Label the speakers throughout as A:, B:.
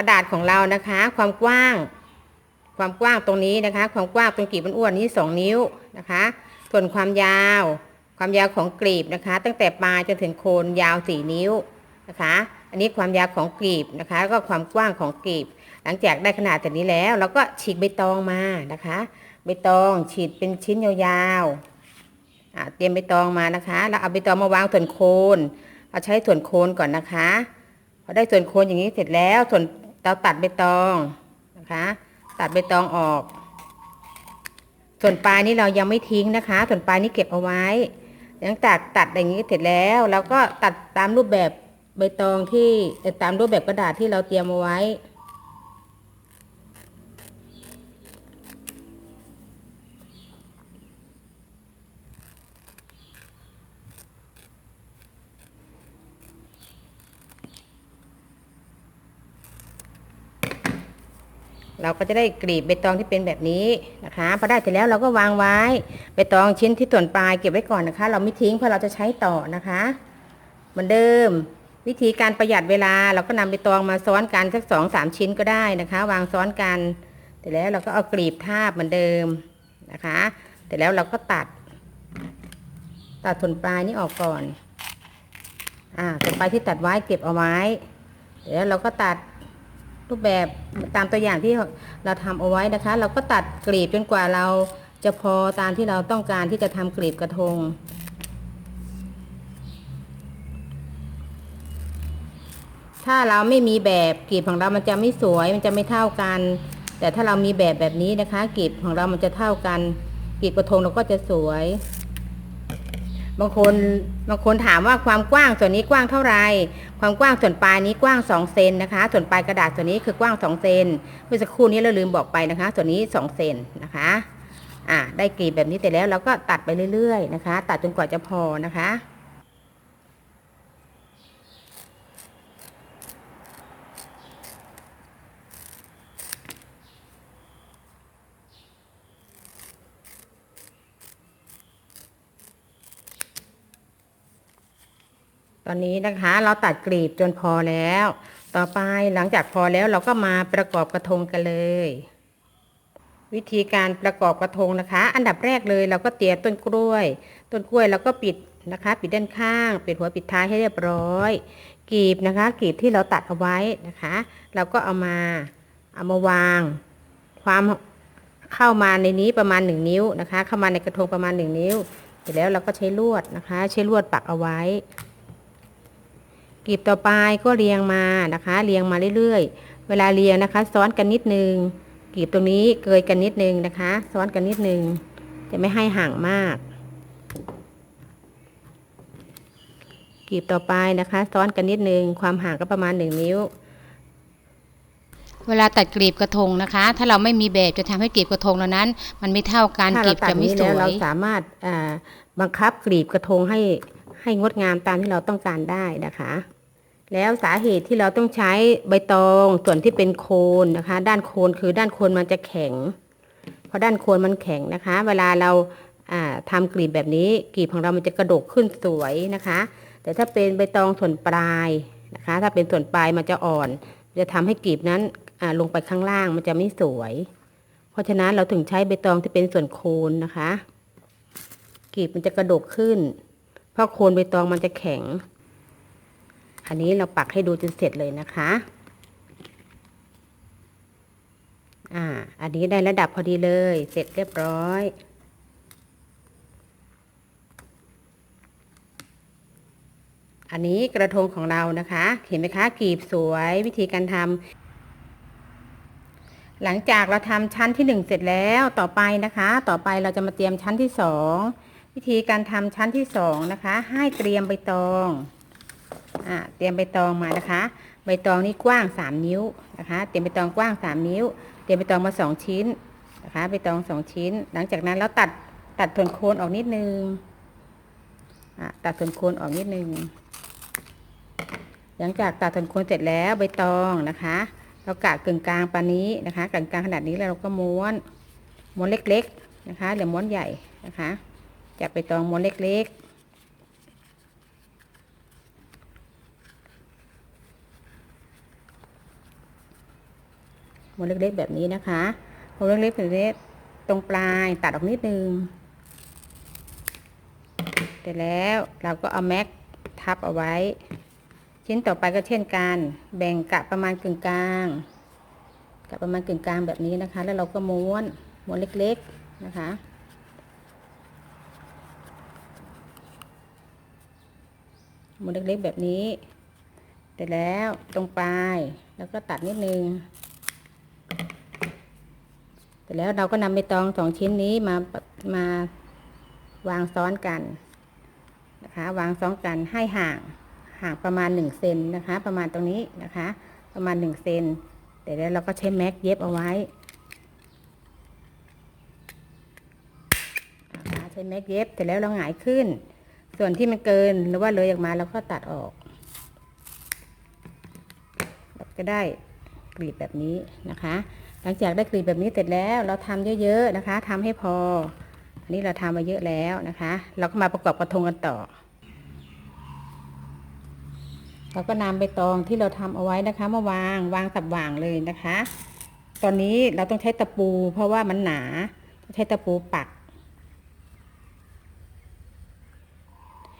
A: กระดาษของเรานะคะ ความกว้าง ความกว้างตรงนี้นะคะ ความกว้างตรงกลีบอ้วนๆนี้สองนิ้วนะคะ ส่วนความยาว ความยาวของกลีบนะคะ ตั้งแต่ปลายจนถึงโคนยาวสี่นิ้วนะคะ อันนี้ความยาวของกลีบนะคะ แล้วก็ความกว้างของกลีบ หลังจากได้ขนาดแบบนี้แล้ว เราก็ฉีกใบตองมานะคะใบตองฉีดเป็นชิ้นยาวๆเตรียมใบตองมานะคะแล้วเอาใบตองมาวางส่วนโคนเราใช้ส่วนโคนก่อนนะคะพอได้ส่วนโคนอย่างนี้เสร็จแล้วส่วน เราตัดใบตองนะคะ ตัดใบตองออก ส่วนปลายนี้เรายังไม่ทิ้งนะคะ ส่วนปลายนี้เก็บเอาไว้หลังจากตัดอย่างนี้เสร็จแล้วเราก็ตัดตามรูปแบบใบตองที่ตามรูปแบบกระดาษที่เราเตรียมเอาไว้ เราก็จะได้กรีบใบตองที่เป็นแบบนี้นะคะพอได้เสร็จแล้วเราก็วางไว้ใบตองชิ้นที่ส่วนปลายเก็บไว้ก่อนนะคะ เราไม่ทิ้งเพราะเราจะใช้ต่อนะคะเหมือนเดิม วิธีการประหยัดเวลาเราก็นำใบตองมาซ้อนกันสักสองสามชิ้นก็ได้นะคะ วางซ้อนกันเสร็จแล้วเราก็เอากรีบทาบเหมือนเดิมนะคะเสร็จแล้วเราก็ตัด ตัดส่วนปลายนี้ออกก่อนอ่าส่วนปลายที่ตัดไว้เก็บเอาไว้เสร็จแล้วเราก็ตัด รูปแบบตามตัวอย่างที่เราทำเอาไว้นะคะ เราก็ตัดกลีบจนกว่าเราจะพอตามที่เราต้องการที่จะทำกลีบกระทง ถ้าเราไม่มีแบบกลีบของเรามันจะไม่สวยมันจะไม่เท่ากัน แต่ถ้าเรามีแบบแบบนี้นะคะกลีบของเรามันจะเท่ากันกลีบกระทงเราก็จะสวย บางคนบางคนถามว่าความกว้างส่วนนี้กว้างเท่าไหร่ความกว้างส่วนปลายนี้กว้าง 2 เซนนะคะ ส่วนปลายกระดาษส่วนนี้คือกว้าง 2 เซนเมื่อสักครู่นี้เราลืมบอกไปนะคะ ส่วนนี้ 2 เซนนะคะอ่าได้กรีบแบบนี้เสร็จแล้วเราก็ตัดไปเรื่อยๆนะคะ ตัดจนกว่าจะพอนะคะ ตอนนี้นะคะเราตัดกลีบจนพอแล้ว ต่อไปหลังจากพอแล้วเราก็มาประกอบกระทงกันเลย วิธีการประกอบกระทงนะคะ อันดับแรกเลยเราก็เตรียมต้นกล้วย ต้นกล้วยเราก็ปิดนะคะ ปิดด้านข้าง ปิดหัวปิดท้ายให้เรียบร้อยกลีบนะคะกลีบที่เราตัดเอาไว้นะคะ เราก็เอามาเอามาวาง ความเข้ามาในนี้ประมาณหนึ่งนิ้วนะคะ เข้ามาในกระทงประมาณหนึ่งนิ้ว เสร็จแล้วเราก็ใช้ลวดนะคะ ใช้ลวดปักเอาไว้ กลีบต่อไปก็เรียงมานะคะ เรียงมาเรื่อยๆ เวลาเรียงนะคะ ซ้อนกันนิดนึงกลีบตรงนี้เกยกันนิดนึงนะคะ ซ้อนกันนิดนึง จะไม่ให้ห่างมากกลีบต่อไปนะคะ ซ้อนกันนิดนึง ความห่างก็ประมาณหนึ่งนิ้ว
B: เวลาตัดกลีบกระทงนะคะ ถ้าเราไม่มีแบบจะทำให้กลีบกระทงเรานั้น มันไม่เท่ากัน
A: ถ้าก
B: ลี
A: เรา
B: บ
A: ตัด
B: จะไม่
A: นี้
B: ส
A: แล้ว
B: ว
A: เรา
B: ย
A: สามารถอ่าบังคับกลีบกระทงให้ ให้งดงามตามที่เราต้องการได้นะคะ แล้วสาเหตุที่เราต้องใช้ใบตองส่วนที่เป็นโคนนะคะ ด้านโคนคือด้านโคนมันจะแข็งเพราะด้านโคนมันแข็งนะคะ เวลาเราอ่าทำกลีบแบบนี้กลีบของเรามันจะกระดกขึ้นสวยนะคะ แต่ถ้าเป็นใบตองส่วนปลายนะคะ ถ้าเป็นส่วนปลายมันจะอ่อน จะทำให้กลีบนั้นลงไปข้างล่างมันจะไม่สวย เพราะฉะนั้นเราถึงใช้ใบตองที่เป็นส่วนโคนนะคะกลีบมันจะกระดกขึ้น เพราะโคนใบตองมันจะแข็ง อันนี้เราปักให้ดูจนเสร็จเลยนะคะ อ่า อันนี้ได้ระดับพอดีเลย เสร็จเรียบร้อย อันนี้กระทงของเรานะคะ เห็นไหมคะกลีบสวยวิธีการทำหลังจากเราทำชั้นที่หนึ่งเสร็จแล้วต่อไปนะคะ ต่อไปเราจะมาเตรียมชั้นที่สอง วิธีการทำชั้นที่สองนะคะ ให้เตรียมใบตองอ่าเตรียมใบตองมานะคะ ใบตองนี่กว้างสามนิ้วนะคะ เตรียมใบตองกว้างสามนิ้ว เตรียมใบตองมาสองชิ้นนะคะใบตองสองชิ้น หลังจากนั้นเราตัดตัดส่วนโคนออกนิดนึงอะตัดส่วนโคนออกนิดนึงหลังจากตัดส่วนโคนเสร็จแล้วใบตองนะคะ เรากะกึ่งกลางปานนี้นะคะกึ่งกลางขนาดนี้แล้วเราก็ม้วนม้วนเล็กๆนะคะหรือม้วนใหญ่นะคะ จากใบตองม้วนเล็กม้วนเล็กๆแบบนี้นะคะม้วนเล็กๆแบบนี้ตรงปลายตัดออกนิดนึงเสร็จแล้วเราก็เอาแม็กทับเอาไว้ ชิ้นต่อไปก็เช่นกัน แบ่งกะประมาณกึ่งกลางกะประมาณกึ่งกลางแบบนี้นะคะ แล้วเราก็ม้วนม้วนเล็กๆนะคะ ม้วนเล็กๆแบบนี้เสร็จแล้วตรงปลายแล้วก็ตัดนิดนึงเสร็จแล้วเราก็นำใบตองสองชิ้นนี้มามาวางซ้อนกันนะคะ วางซ้อนกันให้ห่างห่างประมาณหนึ่งเซนนะคะ ประมาณตรงนี้นะคะ ประมาณหนึ่งเซนเสร็จแล้วเราก็ใช้แม็กเย็บเอาไว้นะคะใช้แม็กเย็บเสร็จแล้วเราหงายขึ้น ส่วนที่มันเกินหรือว่าเลยออกมาเราก็ตัดออกเราก็ได้กรีบแบบนี้นะคะ หลังจากได้กรีบแบบนี้เสร็จแล้วเราทำเยอะๆนะคะทำให้พอ อันนี้เราทำมาเยอะแล้วนะคะ เราก็มาประกอบกระทงกันต่อ เราก็นำใบตองที่เราทำเอาไว้นะคะ มาวางวางสับวางเลยนะคะ ตอนนี้เราต้องใช้ตะปู เพราะว่ามันหนาใช้ตะปูปัก อ่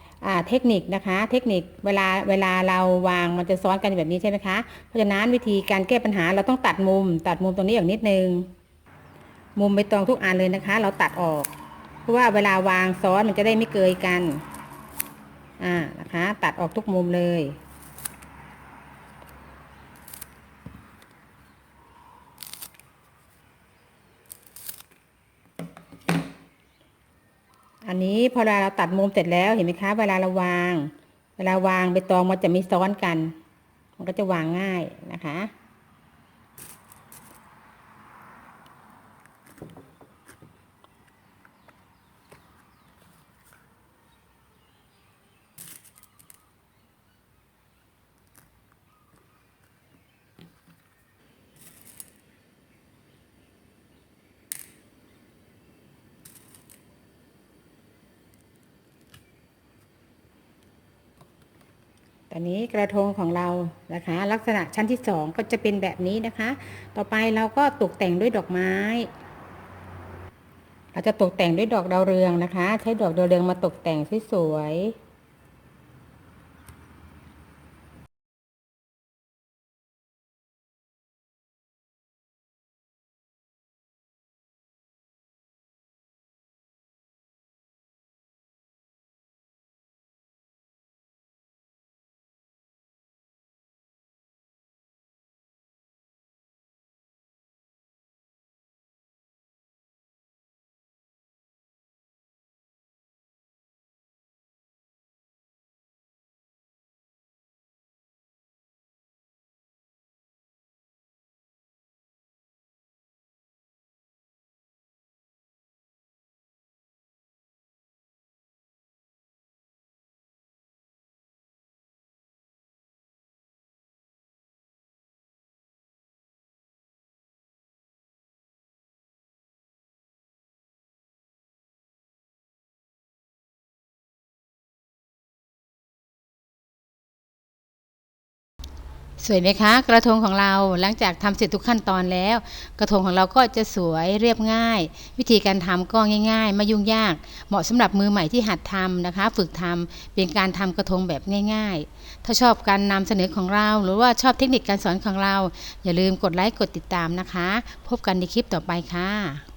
A: า เทคนิคนะคะ เทคนิคเวลาเวลาเราวางมันจะซ้อนกันแบบนี้ใช่ไหมคะ เพราะฉะนั้นวิธีการแก้ปัญหาเราต้องตัดมุม ตัดมุมตรงนี้อย่างนิดนึง มุมไปตรงทุกอันเลยนะคะ เราตัดออก เพราะว่าเวลาวางซ้อนมันจะได้ไม่เกยกัน อ่านะคะ ตัดออกทุกมุมเลย อั นนี้พอเวลาเราตัดมุมเสร็จแล้วเห็นไหมคะ เวลาเราวาง เวลาวางใบตองมันจะไม่ซ้อนกัน มันก็จะวางง่ายนะคะ ต อนนี้กระทงของเรานะคะ ลักษณะชั้นที่สองก็จะเป็นแบบนี้นะคะ ต่อไปเราก็ตกแต่งด้วยดอกไม้ เราจะตกแต่งด้วยดอกดาวเรืองนะคะ ใช้ดอกดาวเรืองมาตกแต่งสวยๆ
B: สวยไหมคะ กระทงของเราหลังจากทำเสร็จทุกขั้นตอนแล้ว กระทงของเราก็จะสวยเรียบง่าย วิธีการทำก็ง่ายๆไม่ยุ่งยาก เหมาะสำหรับมือใหม่ที่หัดทำนะคะ ฝึกทำเป็นการทำกระทงแบบง่าย ๆ ถ้าชอบการนำเสนอของเรา หรือว่าชอบเทคนิคการสอนของเรา อย่าลืมกดไลค์กดติดตามนะคะ พบกันในคลิปต่อไปค่ะ